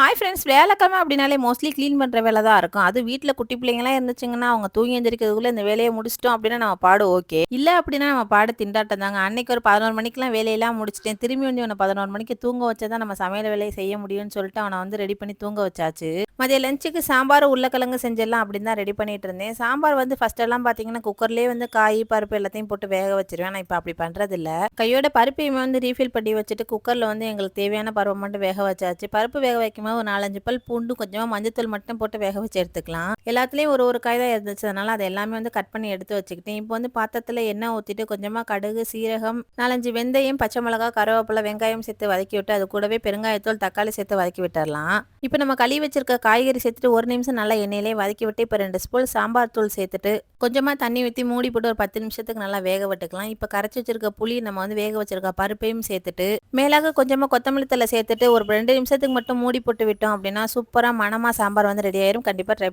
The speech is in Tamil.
ஹாய் ஃப்ரெண்ட்ஸ் வேலைக்கிழமை அப்படின்னாலே மோஸ்ட்லி க்ளீன் பண்ணுற வேலை தான் இருக்கும். அது வீட்டில் குட்டி பிள்ளைங்களாம் இருந்துச்சுங்கன்னா அவங்க தூங்கி எந்திரிக்கிறதுக்குள்ள இந்த வேலையை முடிச்சிட்டோம் அப்படின்னா நம்ம பாடு ஓகே. இல்லை அப்படின்னா நம்ம பாடு திண்டாட்டம் தாங்க. அன்னைக்கு ஒரு பதினோரு மணிக்கெலாம் வேலையெல்லாம் முடிச்சிட்டேன். திரும்பி வந்து உன்னை பதினோரு மணிக்கு தூங்க வச்சா தான் நம்ம சமையல் வேலையை செய்ய முடியும்னு சொல்லிட்டு அவனை வந்து ரெடி பண்ணி தூங்க வச்சாச்சு. மதிய லஞ்சுக்கு சாம்பார் உருளைக்கிழங்கு செஞ்சிடலாம் அப்படின்னு தான் ரெடி பண்ணிகிட்டு இருந்தேன். சாம்பார் வந்து ஃபஸ்ட்டெல்லாம் பார்த்தீங்கன்னா குக்கர்லேயே வந்து காய் பருப்பு எல்லாத்தையும் போட்டு வேக வச்சிருவேன். நான் இப்போ அப்படி பண்ணுறது இல்லை கையோட பருப்பையுமே வந்து ரீஃபில் பண்ணி வச்சுட்டு குக்கரில் வந்து எங்களுக்கு தேவையான பருவம் மட்டும் வேக வச்சாச்சு. பருப்பு வேக வைக்கும்போது ஒரு நாலஞ்சு பல் பூண்டு கொஞ்சமாக மஞ்சத்தூள் மட்டும் போட்டு வேக வச்சு எடுத்துக்கலாம். எல்லாத்துலேயும் ஒரு ஒரு காய் தான் இருந்துச்சு அதனால் அதை எல்லாமே வந்து கட் பண்ணி எடுத்து வச்சுக்கிட்டேன். இப்போ வந்து பாத்திரத்தில் எண்ணெய் ஊற்றிட்டு கொஞ்சமாக கடுகு சீரகம் நாலஞ்சு வெந்தயம் பச்சை மிளகா கருவேப்பிலை வெங்காயம் சேர்த்து வதக்கி விட்டு அது கூடவே பெருங்காயத்தூள் தக்காளி சேர்த்து வதக்கி விட்டுடலாம் இப்போ நம்ம கழுவி வச்சிருக்க காய்கறி சேர்த்துட்டு ஒரு நிமிஷம் நல்லா எண்ணெயிலே வதக்கி விட்டு இப்போ ரெண்டு ஸ்பூன் சாம்பார் தூள் சேர்த்துட்டு கொஞ்சமாக தண்ணி ஊற்றி மூடி போட்டு ஒரு பத்து நிமிஷத்துக்கு நல்லா வேக விட்டுக்கலாம். இப்போ கரைச்சி வச்சிருக்க புளி நம்ம வந்து வேக வச்சிருக்க பருப்பையும் சேர்த்துட்டு மேலாக கொஞ்சமாக கொத்தமல்லி தலை சேர்த்துட்டு ஒரு ரெண்டு நிமிஷத்துக்கு மட்டும் மூடி போட்டு விட்டோம் அப்படின்னா சூப்பராக மணமாக சாம்பார் வந்து ரெடி ஆயிரும். கண்டிப்பாக ட்ரை